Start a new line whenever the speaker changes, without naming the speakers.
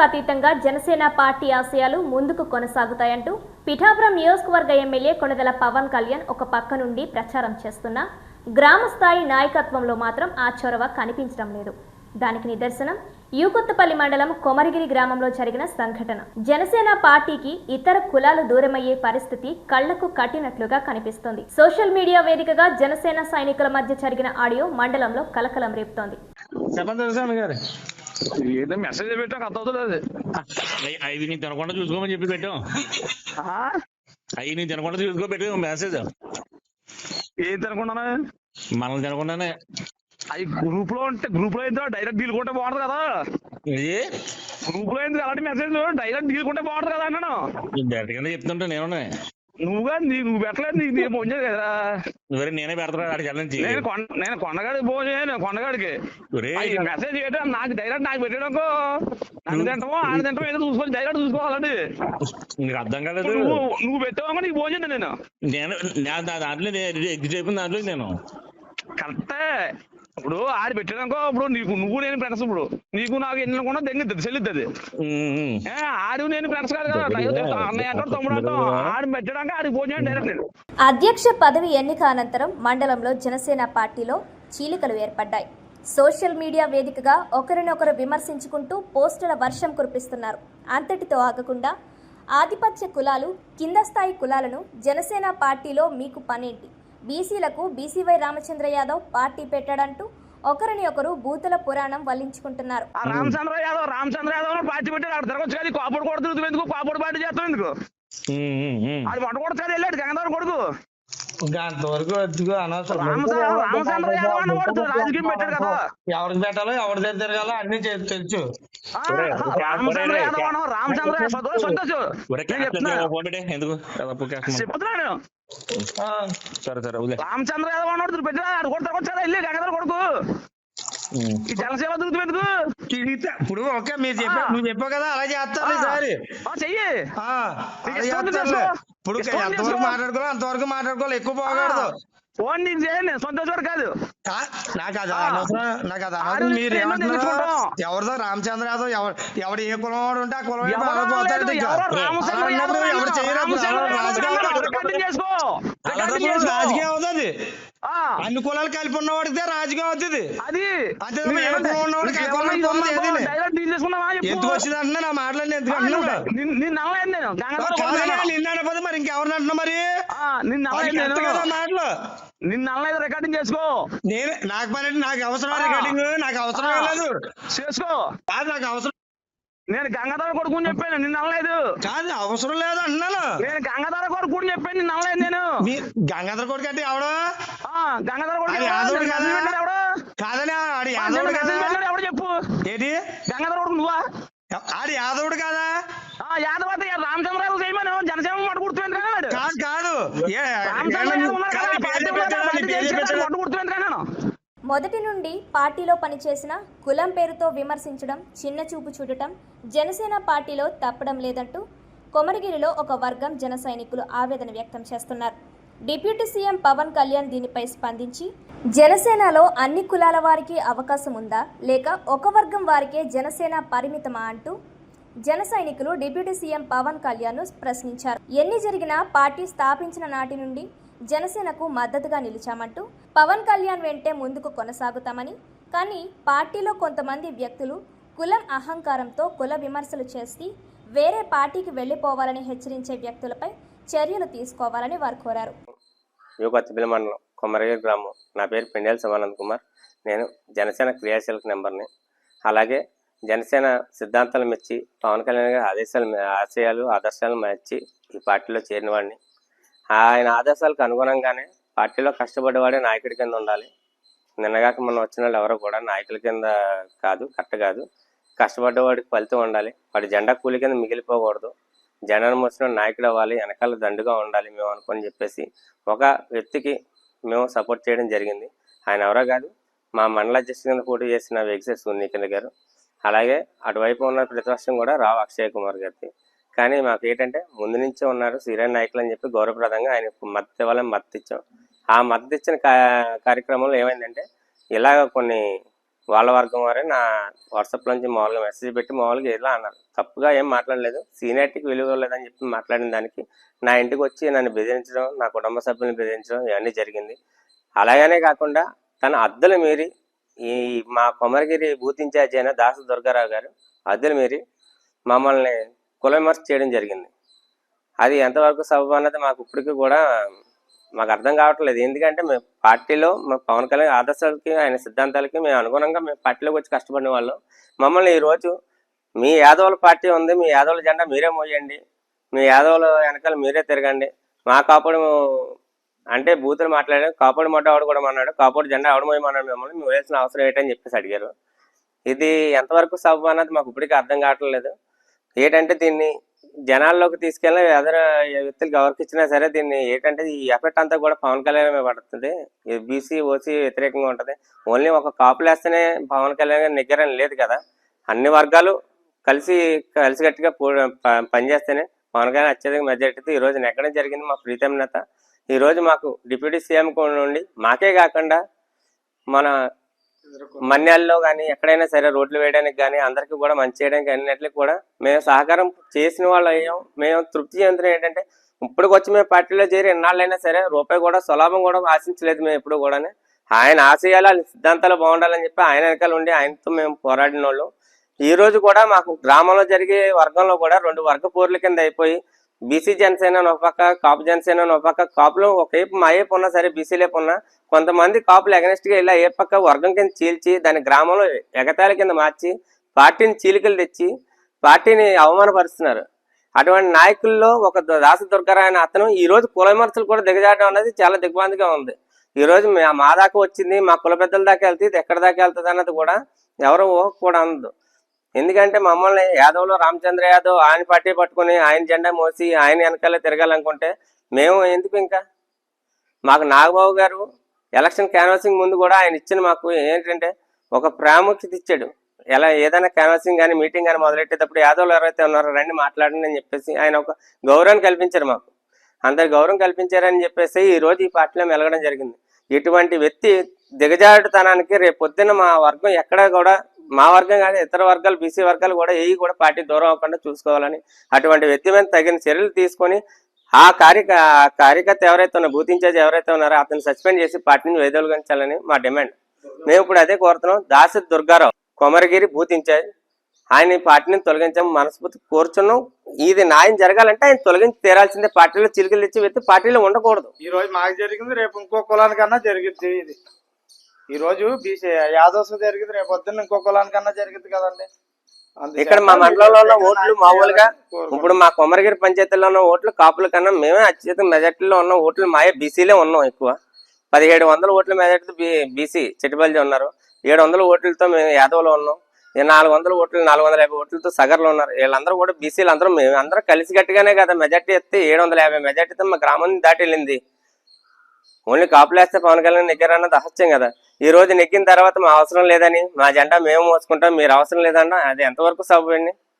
కులాలకు అతీతంగా జనసేన పార్టీ ఆశయాలు ముందుకు కొనసాగుతాయంటూ పిఠాపురం నియోజకవర్గ ఎమ్మెల్యే కొనదల పవన్ కళ్యాణ్ ఒక పక్క నుండి ప్రచారం చేస్తున్నా గ్రామ స్థాయి నాయకత్వంలో మాత్రం ఆ చొరవ కనిపించడం లేదు. దానికి నిదర్శనం యూకొత్తపల్లి మండలం కొమరగిరి గ్రామంలో జరిగిన సంఘటన. జనసేన పార్టీకి ఇతర కులాలు దూరమయ్యే పరిస్థితి కళ్ళకు కట్టినట్లుగా కనిపిస్తోంది. సోషల్ మీడియా వేదికగా జనసేన సైనికుల మధ్య జరిగిన ఆడియో మండలంలో కలకలం రేపుతోంది.
ఏదో మెసేజ్ పెట్టాక అర్థం అవుతుంది
అయి- అవి నేను తినకుండా చూసుకోమని చెప్పి పెట్టాం అవి నేను తినకుండా చూసుకో పెట్టాం మెసేజ్
ఏం తినకుండా
మనల్ని తినకుండానే.
అవి గ్రూప్లో ఉంటే గ్రూప్లో ఏంటో డైరెక్ట్ డీలుకుంటే బాగుంటుంది కదా. గ్రూప్లో ఏంటి అలాంటి మెసేజ్ డైరెక్ట్ డీలుకుంటే బాగుంటుంది కదా అన్నాను.
డైరెక్ట్గా చెప్తుంటే నేను
నువ్వుగా నీ నువ్వు పెట్టలేదు నీకు నీకు ఫోన్ చేయదు కదా.
వేరే నేనే పెడతా ఆడికి
నేను కొండ నేను కొండగాడికి చేయను కొండగాడికి
ఒరే,
మెసేజ్ చేయడం నాకు డైరెక్ట్ నాకు పెట్టడానికో నన్ను తింటామో ఆడ తింటామో ఏదో చూసుకోవాలి డైరెక్ట్ చూసుకోవాలండి.
నీకు అర్థం కాలేదు.
నువ్వు నువ్వు పెట్టావు నీకు చేయను నేను.
నేను నా- నా దాంట్లో ఎగ్జిట్ అయిపోయిన దాంట్లో నేను.
కరెక్టే. ఇప్పుడు ఆడి పెట్టాడనుకో ఇప్పుడు నీకు నువ్వు నేను ఫ్రెండ్స్ ఇప్పుడు. నీకు నాకు ఎన్ని కూడా దెంగిద్ది చెల్లిద్ది ఆడు నేను ఫ్రెండ్స్ కాదు కదా? అన్నయ్య అంటాడు తమ్ముడు అంటాం ఆడు పెట్టడానికి ఆడికి చేయండి డైరెక్ట్ నేను.
అధ్యక్ష పదవి ఎన్నిక అనంతరం మండలంలో జనసేన పార్టీలో చీలికలు ఏర్పడ్డాయి. సోషల్ మీడియా వేదికగా ఒకరినొకరు విమర్శించుకుంటూ పోస్టుల వర్షం కురిపిస్తున్నారు. అంతటితో ఆగకుండా ఆధిపత్య కులాలు కింద స్థాయి కులాలను జనసేన పార్టీలో మీకు పనేంటి? బీసీలకు బీసీవై రామచంద్ర యాదవ్ పార్టీ పెట్టాడంటూ ఒకరిని ఒకరు బూతుల పురాణం వల్లించుకుంటున్నారు.
ఆ రామచంద్ర యాదవ్ రామచంద్ర యాదవ్ పార్టీ పెట్టాడు. ఆడు తిరగొచ్చు కదా కోపడు కూడా తిరుగుతూ ఎందుకు? కోపడు పార్టీ చేస్తాం ఎందుకు. ఆడు వంట కూడా కదా వెళ్ళాడు గంగాధర కొడుకు.
ఇంకా అంతవరకు వద్దుగా అనవసరం? ఎవరికి పెట్టాలో ఎవరి దగ్గర తిరగాలో అన్ని తెలుసు.
ఆ, రామచంద్ర యాదవ్ అను రామచంద్ర యాదవ్ సంతోష్.
ఒరే,
నేను
క్యాష్
చెప్తున్నా.
లేదు, ఫోన్ పెట్టే ఎందుకు? తప్పు క్యాష్ ఉంది.
చెప్తున్నా నేను.
ఆ,
సరే సరే వదిలే.
రామచంద్ర యాదవ్ అన్నవాడు పెట్టినా ఆడు కూడా తిరగొచ్చు కదా వెళ్ళి గంగాధర కొడుకు. ఈ ఎందుకు?
తిరిగితే. ఇప్పుడు ఓకే మీరు చెప్పా. నువ్వు చెప్పావు కదా అలా చేస్తారు ఈసారి.
ఆ, చెయ్యి.
ఇప్పుడు ఎంతవరకు. మాట్లాడుకోవాలి అంతవరకు మాట్లాడుకోవాలి ఎక్కువ పోకూడదు
ఫోన్ నీకు చేయండి సంతోష్ కాదు
నాకు అది. అనవసరం నాకు అది అనవసరం మీరు
నేను
ఏమంటున్నారు. ఎవరిదో రామచంద్ర యాదవ్ ఎవరు ఎవడు ఏ కులం వాడు ఉంటే ఆ కులం పోతాడు.
ఎవరో.
చేయరు రాజకీయం. అవుతుంది. అన్ని కులాలు కలిపి ఉన్నవాడితే రాజకీయం అవుతుంది.
అది.
ఎందుకు వచ్చింది అంటున్నా నా మాటలన్నీ ఎందుకు
నువ్వు- నిన్ను-
మరి ఇంకెవరిని అంటున్నా మరి?
నిన్ను
కదా మాటలు.
నిన్ను రికార్డింగ్ చేసుకో.
నేను నాకు పని నాకు అవసరం. రికార్డింగ్ నాకు అవసరం. లేదు.
చేసుకో.
నాకు అవసరం
నేను గంగాధర కొడుకు అని చెప్పాను నిన్ను నమ్మలేదు
కాదు అవసరం లేదు అంటున్నాను
నేను గంగాధర కొడుకు అని చెప్పాను నిన్ను నమ్మలేదు నేను.
గంగాధర కొడుకు అంటే ఎవడు?
ఆ, గంగాధర కొడుకు ఎవడు?
కాదని ఆడు యాదవుడు కదా.
ఎవడు చెప్పు?
ఏంటి
గంగాధర కొడుకు నువ్వా?
ఆడు యాదవుడు కదా.
ఆ, యాదవ్ అయితే రామచంద్ర యాదవ్ చేయమని. జనసేన మాట గుర్తుపోయింది కదా
కాదు.
నేను
మొదటి నుండి పార్టీలో పనిచేసిన కులం పేరుతో విమర్శించడం చిన్న చూపు చూడటం జనసేన పార్టీలో తప్పడం లేదంటూ కొమరగిరిలో ఒక వర్గం జన సైనికులు ఆవేదన వ్యక్తం చేస్తున్నారు. డిప్యూటీ సీఎం పవన్ కళ్యాణ్ దీనిపై స్పందించి జనసేనలో అన్ని కులాల వారికి అవకాశం ఉందా? లేక ఒక వర్గం వారికే జనసేన పరిమితమా? అంటూ జన సైనికులు డిప్యూటీ సీఎం పవన్ కళ్యాణ్ ప్రశ్నించారు. ఎన్ని జరిగినా పార్టీ స్థాపించిన నాటి నుండి జనసేనకు మద్దతుగా నిలిచామంటూ పవన్ కళ్యాణ్ వెంటే ముందుకు కొనసాగుతామని కానీ పార్టీలో కొంతమంది వ్యక్తులు కులం అహంకారంతో కుల విమర్శలు చేసి వేరే పార్టీకి వెళ్ళిపోవాలని హెచ్చరించే వ్యక్తులపై చర్యలు తీసుకోవాలని వారు కోరారు.
యువకొత్తపల్లి మండలం కొమరగిరి గ్రామం. నా పేరు పెండేల శివానంద్ కుమార్. నేను జనసేన క్రియాశీలక నెంబర్ని. అలాగే జనసేన సిద్ధాంతాలు మెచ్చి పవన్ కళ్యాణ్ గారి ఆదేశాలు ఆశయాలు ఆదర్శాలు మెచ్చి ఈ పార్టీలో చేరిన వాడిని. ఆయన ఆదేశాలకు అనుగుణంగానే పార్టీలో కష్టపడేవాడే నాయకుడి కింద ఉండాలి. నిన్నగాక మనం వచ్చిన వాళ్ళు ఎవరు కూడా నాయకుల కింద కాదు కరెక్ట్ కాదు. కష్టపడ్డవాడికి ఫలితం ఉండాలి. వాడి జెండా కూలి కింద మిగిలిపోకూడదు. జనాన్ని మోసిన నాయకుడు అవ్వాలి. వెనకాల దండుగా ఉండాలి మేము అనుకొని చెప్పేసి ఒక వ్యక్తికి మేము సపోర్ట్ చేయడం జరిగింది. ఆయన ఎవరో కాదు మా మండల అధ్యక్షుడి కింద పోటీ చేసిన వెగ్సెస్ ఉన్నికింద గారు. అలాగే అటువైపు ఉన్న ప్రతిపక్షం కూడా రావు అక్షయ్ కుమార్ గారికి కానీ మాకు ఏంటంటే ముందు నుంచే ఉన్నారు సీరియల్ నాయకులు అని చెప్పి గౌరవప్రదంగా ఆయన మద్దతు ఇవ్వాలని మద్దతు ఇచ్చాం. ఆ మద్దతు ఇచ్చిన కార్యక్రమంలో ఏమైందంటే ఇలాగ కొన్ని వాళ్ళ వర్గం వారే నా వాట్సాప్ నుంచి మామూలుగా మెసేజ్ పెట్టి మామూలుగా ఇలా అన్నారు. తప్పుగా ఏం మాట్లాడలేదు. సీనియారిటీకి విలువ లేదని చెప్పి మాట్లాడిన దానికి నా ఇంటికి వచ్చి నన్ను బెదిరించడం నా కుటుంబ సభ్యులను బెదిరించడం ఇవన్నీ జరిగింది. అలాగనే కాకుండా తన అద్దెలు మీరి ఈ మా కొమరగిరి బూత్ ఇన్ఛార్జ్ అయిన దాసు దుర్గారావు గారు అద్దెలు మీరి మమ్మల్ని కులవిమర్శ చేయడం జరిగింది. అది ఎంతవరకు సబబు అన్నది మాకు ఇప్పటికీ కూడా మాకు అర్థం కావట్లేదు. ఎందుకంటే మేము పార్టీలో మా పవన్ కళ్యాణ్ ఆదర్శాలకి ఆయన సిద్ధాంతాలకి మేము అనుగుణంగా మేము పార్టీలోకి వచ్చి కష్టపడిన వాళ్ళం. మమ్మల్ని ఈరోజు మీ యాదవుల పార్టీ ఉంది మీ యాదవుల జెండా మీరే మోయండి మీ యాదవుల వెనకాల మీరే తిరగండి. మా కాపాడు అంటే బూతులు మాట్లాడారు కాపాడు మొట్ట ఆవిడ కూడా అన్నాడు కాపాడు జెండా ఆవిడ మోయమన్నాడు మిమ్మల్ని మేము వేయాల్సిన అవసరం ఏంటని చెప్పేసి అడిగారు. ఇది ఎంతవరకు సభ అన్నది మాకు ఇప్పటికీ అర్థం కావట్లేదు. ఏంటంటే దీన్ని జనాల్లోకి తీసుకెళ్ళి ఎదర వ్యక్తులకు ఎవరికి ఇచ్చినా సరే దీన్ని ఏంటంటే ఈ ఎఫెక్ట్ అంతా కూడా పవన్ కళ్యాణ్ మీద పడుతుంది బీసీ ఓసీ వ్యతిరేకంగా ఉంటుంది. ఓన్లీ ఒక కాపులు వేస్తేనే పవన్ కళ్యాణ్ నిగ్గరని లేదు కదా. అన్ని వర్గాలు కలిసి కలిసికట్టుగా ప- పనిచేస్తేనే పవన్ కళ్యాణ్ అత్యధిక మెజార్టీతో ఈ రోజు నెగ్గడం జరిగింది మా ప్రీతం నేత. ఈరోజు మాకు డిప్యూటీ సీఎం నుండి మాకే కాకుండా మన మన్యాల్లో కానీ ఎక్కడైనా సరే రోడ్లు వేయడానికి కానీ అందరికీ కూడా మంచి చేయడానికి అన్నిటికీ కూడా మేము సహకారం చేసిన వాళ్ళు అయ్యాం. మేము తృప్తి చెందిన ఏంటంటే ఇప్పటికి వచ్చి మేము పార్టీలో చేరి ఎన్నాళ్ళైనా సరే రూపాయి కూడా సులభం కూడా ఆశించలేదు మేము ఎప్పుడు కూడా ఆయన ఆశయాలు ఆయన సిద్ధాంతాలు బాగుండాలని చెప్పి ఆయన వెనకాల ఉండి ఆయనతో మేము పోరాడిన వాళ్ళు ఈ రోజు కూడా మాకు గ్రామంలో జరిగే వర్గంలో కూడా రెండు వర్గ పోర్ల కింద అయిపోయి బీసీ జనసేన ఒక పక్క కాపు జనసేన ఒక పక్క కాపులు ఒకవైపు మా వైపు ఉన్నా సరే బీసీ ఉన్నా కొంతమంది కాపులు against గా ఇలా ఏ పక్క వర్గం కింద చీల్చి దాని గ్రామంలో ఎగతాళి కింద మార్చి పార్టీని చీలికలు తెచ్చి పార్టీని అవమానపరుస్తున్నారు. అటువంటి నాయకుల్లో ఒక దాస దుర్గారావు అనే అతను ఈ రోజు కుల విమర్శలు కూడా దిగజాడడం అనేది చాలా దిగ్భ్రాంతిగా ఉంది. ఈ రోజు మా దాకా వచ్చింది మా కుల పెద్దల దాకా వెళ్తే ఇది ఎక్కడి దాకా వెళ్తుంది అన్నది కూడా ఎవరు ఊహకు కూడా అందదు ఎందుకంటే మమ్మల్ని యాదవ్లో రామచంద్ర యాదవ్ ఆయన పార్టీ పట్టుకుని ఆయన జెండా మోసి ఆయన వెనకాల తిరగాలనుకుంటే మేము ఎందుకు ఇంకా? మాకు నాగబాబు గారు ఎలక్షన్ క్యాన్వాసింగ్ ముందు కూడా ఆయన ఇచ్చిన మాకు ఏంటంటే ఒక ప్రాముఖ్యత ఇచ్చాడు. ఎలా ఏదైనా క్యాన్వాసింగ్ కానీ మీటింగ్ కానీ మొదలెట్టేటప్పుడు యాదవ్లు ఎవరైతే ఉన్నారో రండి మాట్లాడండి అని చెప్పేసి ఆయన ఒక గౌరవాన్ని కల్పించారు మాకు. అందరు గౌరవం కల్పించారని చెప్పేసి ఈ రోజు ఈ పార్టీలో మెలగడం జరిగింది. ఇటువంటి వ్యక్తి దిగజారుడుతనానికి రేపు పొద్దున్న మా వర్గం ఎక్కడా కూడా మా వర్గం కానీ ఇతర వర్గాలు బీసీ వర్గాలు కూడా ఏ కూడా పార్టీ దూరం అవ్వకుండా చూసుకోవాలని అటువంటి వ్యక్తి మీద తగిన చర్యలు తీసుకొని ఆ కార్యక కార్యకర్త ఎవరైతే ఉన్నారో బూత్ ఇన్ఛార్జ్ ఎవరైతే ఉన్నారో అతను సస్పెండ్ చేసి పార్టీని వేదొలగించాలని మా డిమాండ్. మేము ఇప్పుడు అదే కోరుతున్నాం. దాసి దుర్గారావు కొమరగిరి బూత్ ఇన్ఛార్జ్ ఆయన ఈ పార్టీని తొలగించాము మనస్ఫూర్తి కోరుచున్నాం. ఇది న్యాయం జరగాలంటే ఆయన తొలగించి తీరాల్సిందే. పార్టీలో చిలుకలు తెచ్చి వ్యక్తి పార్టీలో ఉండకూడదు.
ఈ రోజు మాకు జరిగింది రేపు ఇంకో కులానికన్నా జరిగింది ఇది. ఈ రోజు బీసీ యాదవ్స్ జరిగింది రేపు పొద్దున్న ఇంకో కులానికన్నా జరిగింది కదండి.
ఇక్కడ మా మండలంలో ఉన్న ఓట్లు మామూలుగా. ఇప్పుడు మా కొమరగిరి పంచాయతీలో ఉన్న ఓట్లు కాపుల కన్నా మేమే అత్యధిక మెజార్టీలో ఉన్న ఓట్లు మాయే బీసీలే ఉన్నాం ఎక్కువ. పదిహేడు వందల ఓట్ల మెజార్టీ బీసీ చెట్టుబల్లి ఉన్నారు. ఏడు వందల ఓట్లతో మేము యాదవ్లో ఉన్నాం. ఈ నాలుగు వందల ఓట్లు నాలుగు వందల యాభై ఓట్లతో సగర్లో ఉన్నారు. వీళ్ళందరూ కూడా బీసీలు అందరూ మేము. అందరూ కలిసి గట్టిగానే కదా మెజార్టీ ఎత్తే ఏడు వందల యాభై మెజార్టీతో మా గ్రామం దాటి వెళ్ళింది ఓన్లీ కాపులు వేస్తే పవన్ కళ్యాణ్ నెగ్గారు అన్నది అసత్యం కదా. ఈ రోజు నెగ్గిన తర్వాత మా అవసరం లేదని మా జెండా మేము మోసుకుంటాం మీరు అవసరం లేదన్నా అది ఎంతవరకు సభ